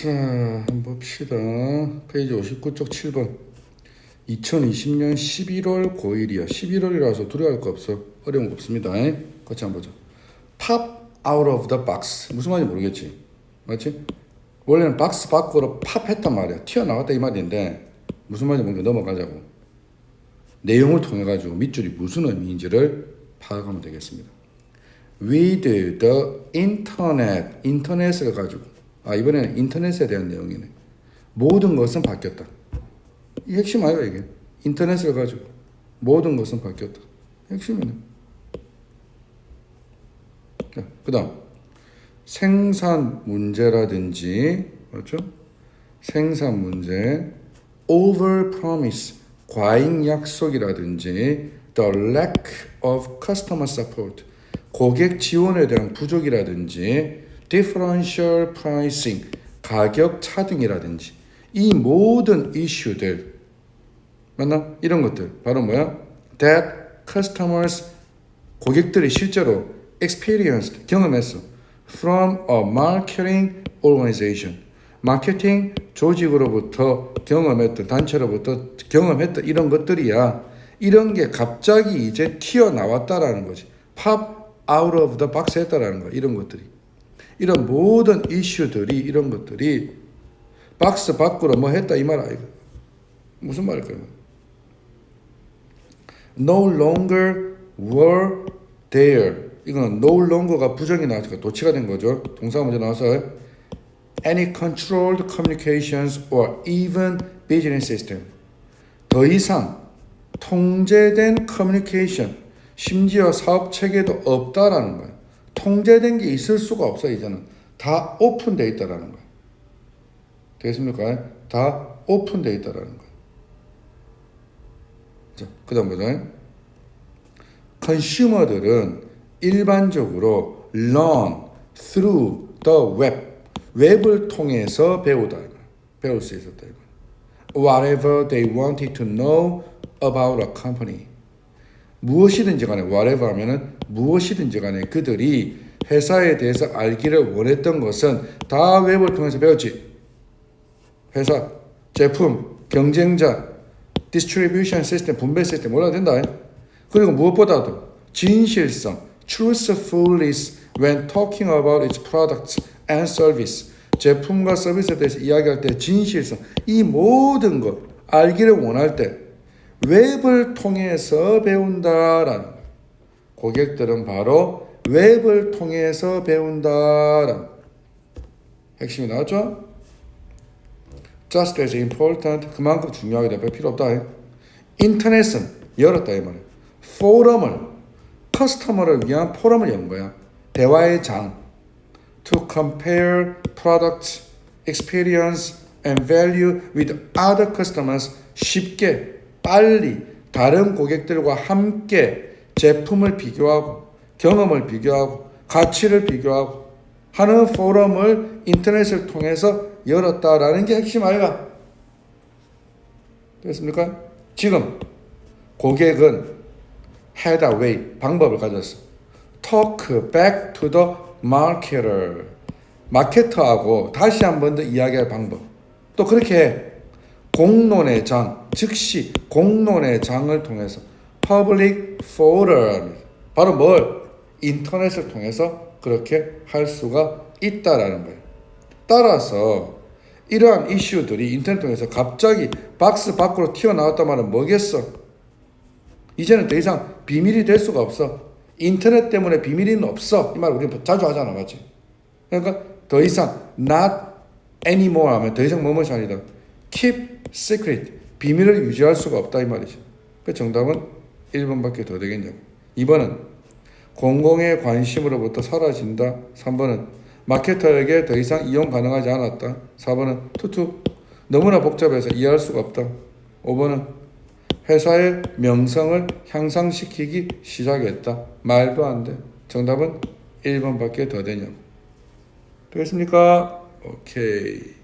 자, 한번 봅시다. 페이지 59쪽 7번. 2020년 11월 9일이야. 11월이라서 두려워할 거 없어. 어려운 거 없습니다. 같이 한번 보자. Pop out of the box. 무슨 말인지 모르겠지. 맞지? 원래는 박스 밖으로 팝 했단 말이야. 튀어나왔다 이 말인데 무슨 말인지 모르게 넘어가자고. 내용을 통해 가지고 밑줄이 무슨 의미인지를 파악하면 되겠습니다. With the internet, 인터넷을 가지고 아 이번에는 인터넷에 대한 내용이네. 모든 것은 바뀌었다. 이 핵심 아이가 이게 인터넷을 가지고 모든 것은 바뀌었다. 핵심이네. 자, 그다음 생산 문제라든지 맞죠? 생산 문제, over promise 과잉 약속이라든지 the lack of customer support 고객 지원에 대한 부족이라든지 differential pricing 가격 차등이라든지 이 모든 이슈들 맞나? 이런 것들. 바로 뭐야? that customers 고객들이 실제로 experienced 경험했어. From a marketing organization. 마케팅 조직으로부터 경험했던 단체로부터 경험했던 이런 것들이야. 이런 게 갑자기 이제 튀어나왔다라는 거지. Pop out of the box 했다라는 거야 이런 것들이 이런 모든 이슈들이 이런 것들이 박스 밖으로 뭐 했다 이 말 아이가 무슨 말일까요? no longer were there. 이거는 no longer가 부정이 나왔으니까 도치가 된 거죠. 동사가 먼저 나와서 any controlled communications or even business system. 더 이상 통제된 커뮤니케이션 심지어 사업 체계도 없다라는 거예요 통제된 게 있을 수가 없어 이제는 다 오픈돼 있다라는 거예요 되겠습니까? 다 오픈돼 있다라는 거예요 자, 그 다음 보자. 컨슈머들은 일반적으로 learn through the web, 웹을 통해서 배우다. 배울 수 있었다. Whatever they wanted to know about a company. 무엇이든지 간에 whatever 하면은 무엇이든지 간에 그들이 회사에 대해서 알기를 원했던 것은 다 웹을 통해서 배웠지. 회사, 제품, 경쟁자, 디스트리뷰션 시스템, 분배 시스템 몰라도 된다. 그리고 무엇보다도 진실성, truthfulness when talking about its products and service. 제품과 서비스에 대해서 이야기할 때 진실성, 이 모든 것 알기를 원할 때 웹을 통해서 배운다라는. 고객들은 바로 웹을 통해서 배운다라는 핵심이 나왔죠? just as important 그만큼 중요하게 대할 필요 없다. 인터넷은 열었다 이 말이야. 포럼을 커스터머를 위한 포럼을 연 거야. 대화의 장. To compare products, experience and value with other customers 쉽게 빨리 다른 고객들과 함께 제품을 비교하고 경험을 비교하고 가치를 비교하고 하는 포럼을 인터넷을 통해서 열었다라는 게 핵심 아이가 됐습니까? 지금 고객은 had a way 방법을 가졌어. talk back to the marketer 마케터하고 다시 한 번 더 이야기할 방법. 또 그렇게 공론의 장 즉시 공론의 장을 통해서 public forum 바로 뭘 인터넷을 통해서 그렇게 할 수가 있다라는 거예요. 따라서 이러한 이슈들이 인터넷 통해서 갑자기 박스 밖으로 튀어나왔단 말은 뭐겠어? 이제는 더 이상 비밀이 될 수가 없어. 인터넷 때문에 비밀은 없어. 이 말 우리 자주 하잖아, 맞지? 그러니까 더 이상 not anymore 하면 더 이상 뭐뭐이 아니다. keep secret. 비밀을 유지할 수가 없다 이 말이죠. 그 정답은 1번밖에 더 되겠냐고. 2번은 공공의 관심으로부터 사라진다. 3번은 마케터에게 더 이상 이용 가능하지 않았다. 4번은 투투 너무나 복잡해서 이해할 수가 없다. 5번은 회사의 명성을 향상시키기 시작했다. 말도 안 돼. 정답은 1번밖에 더 되냐고. 되겠습니까? 오케이.